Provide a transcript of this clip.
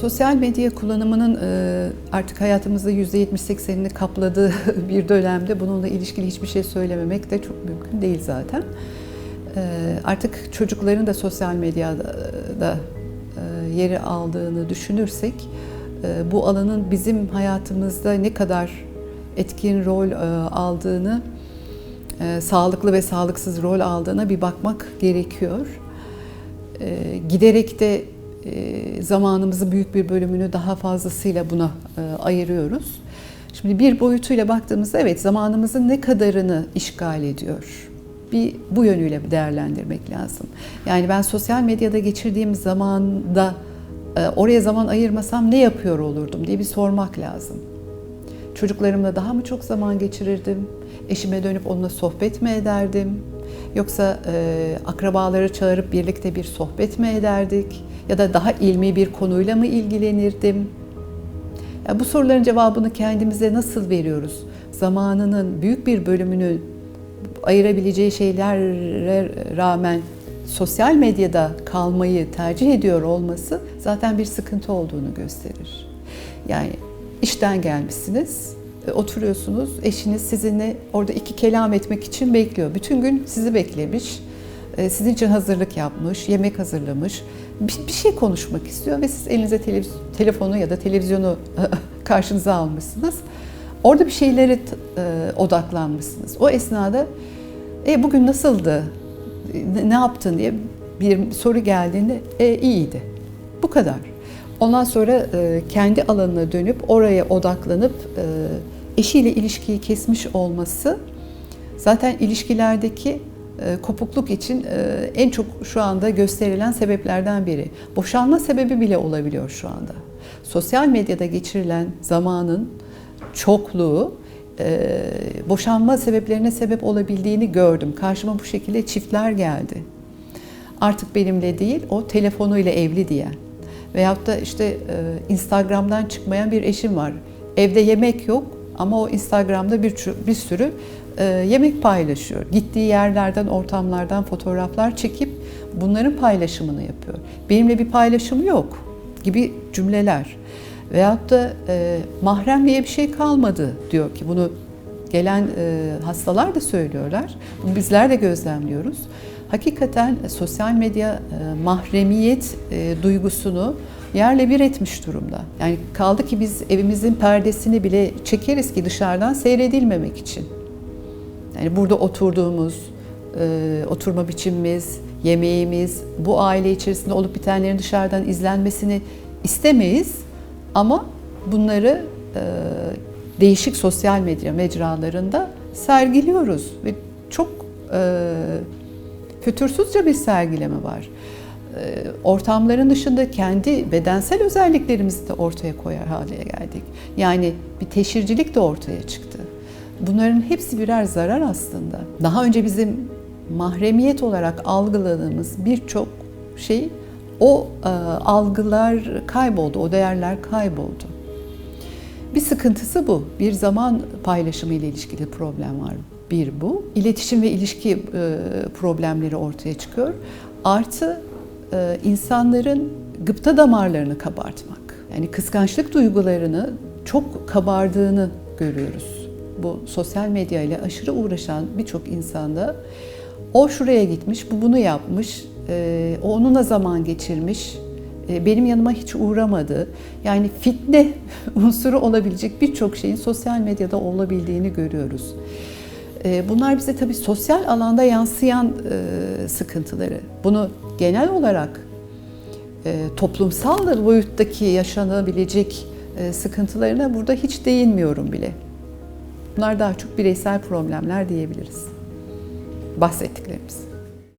Sosyal medya kullanımının e, artık hayatımızda %70-80'ini kapladığı bir dönemde bununla ilişkili hiçbir şey söylememek de çok mümkün değil zaten. E, Artık çocukların da sosyal medyada e, yeri aldığını düşünürsek bu alanın bizim hayatımızda ne kadar etkin rol aldığını, sağlıklı ve sağlıksız rol aldığına bir bakmak gerekiyor. Giderek de e, zamanımızın büyük bir bölümünü daha fazlasıyla buna e, ayırıyoruz. Şimdi bir boyutuyla baktığımızda evet zamanımızın ne kadarını işgal ediyor? Bir bu yönüyle değerlendirmek lazım. Yani ben sosyal medyada geçirdiğim zamanda e, oraya zaman ayırmasam ne yapıyor olurdum diye bir sormak lazım. Çocuklarımla daha mı çok zaman geçirirdim? Eşime dönüp onunla sohbet mi ederdim? Yoksa e, akrabaları çağırıp birlikte bir sohbet mi ederdik? Ya da daha ilmi bir konuyla mı ilgilenirdim? Ya bu soruların cevabını kendimize nasıl veriyoruz? Zamanının büyük bir bölümünü ayırabileceği şeylere rağmen sosyal medyada kalmayı tercih ediyor olması zaten bir sıkıntı olduğunu gösterir. Yani işten gelmişsiniz, oturuyorsunuz, eşiniz sizinle orada iki kelam etmek için bekliyor. Bütün gün sizi beklemiş, e, sizin için hazırlık yapmış, yemek hazırlamış, bir, şey konuşmak istiyor ve siz elinize televiz- telefonu ya da televizyonu karşınıza almışsınız. Orada bir şeylere e, odaklanmışsınız. O esnada e, bugün nasıldı, ne, yaptın diye bir soru geldiğinde e, iyiydi. Bu kadar. Ondan sonra e, kendi alanına dönüp oraya odaklanıp e, eşiyle ilişkiyi kesmiş olması zaten ilişkilerdeki e, kopukluk için e, en çok şu anda gösterilen sebeplerden biri. Boşanma sebebi bile olabiliyor şu anda. Sosyal medyada geçirilen zamanın çokluğu e, boşanma sebeplerine sebep olabildiğini gördüm. Karşıma bu şekilde çiftler geldi. Artık benimle değil, o telefonuyla evli diyen. Veyahut da işte Instagram'dan çıkmayan bir eşim var. Evde yemek yok ama o Instagram'da bir, bir sürü e, yemek paylaşıyor. Gittiği yerlerden, ortamlardan fotoğraflar çekip bunların paylaşımını yapıyor. Benimle bir paylaşım yok gibi cümleler. Veyahut da e, mahrem diye bir şey kalmadı diyor ki bunu gelen e, hastalar da söylüyorlar. Bunu bizler de gözlemliyoruz. Hakikaten e, sosyal medya e, mahremiyet e, duygusunu yerle bir etmiş durumda. Yani kaldı ki biz evimizin perdesini bile çekeriz ki dışarıdan seyredilmemek için. Yani burada oturduğumuz, oturma biçimimiz, yemeğimiz, bu aile içerisinde olup bitenlerin dışarıdan izlenmesini istemeyiz. Ama bunları değişik sosyal medya mecralarında sergiliyoruz ve çok fütursuzca bir sergileme var. E, ortamların dışında kendi bedensel özelliklerimizi de ortaya koyar hale geldik. Yani bir teşhircilik de ortaya çıktı. Bunların hepsi birer zarar aslında. Daha önce bizim mahremiyet olarak algıladığımız birçok şey o e, algılar kayboldu, o değerler kayboldu. Bir sıkıntısı bu. Bir zaman paylaşımı ile ilişkili problem var. Bir bu. İletişim ve ilişki e, problemleri ortaya çıkıyor. Artı e, insanların gıpta damarlarını kabartmak. Yani kıskançlık duygularını çok kabardığını görüyoruz. Bu sosyal medya ile aşırı uğraşan birçok insanda o şuraya gitmiş, bu bunu yapmış, e, o onunla zaman geçirmiş, benim yanıma hiç uğramadı. Yani fitne unsuru olabilecek birçok şeyin sosyal medyada olabildiğini görüyoruz. E, Bunlar bize tabii sosyal alanda yansıyan e, sıkıntıları. Bunu genel olarak e, toplumsal boyuttaki yaşanabilecek e, sıkıntılarına burada hiç değinmiyorum bile. Bunlar daha çok bireysel problemler diyebiliriz. Bahsettiklerimiz.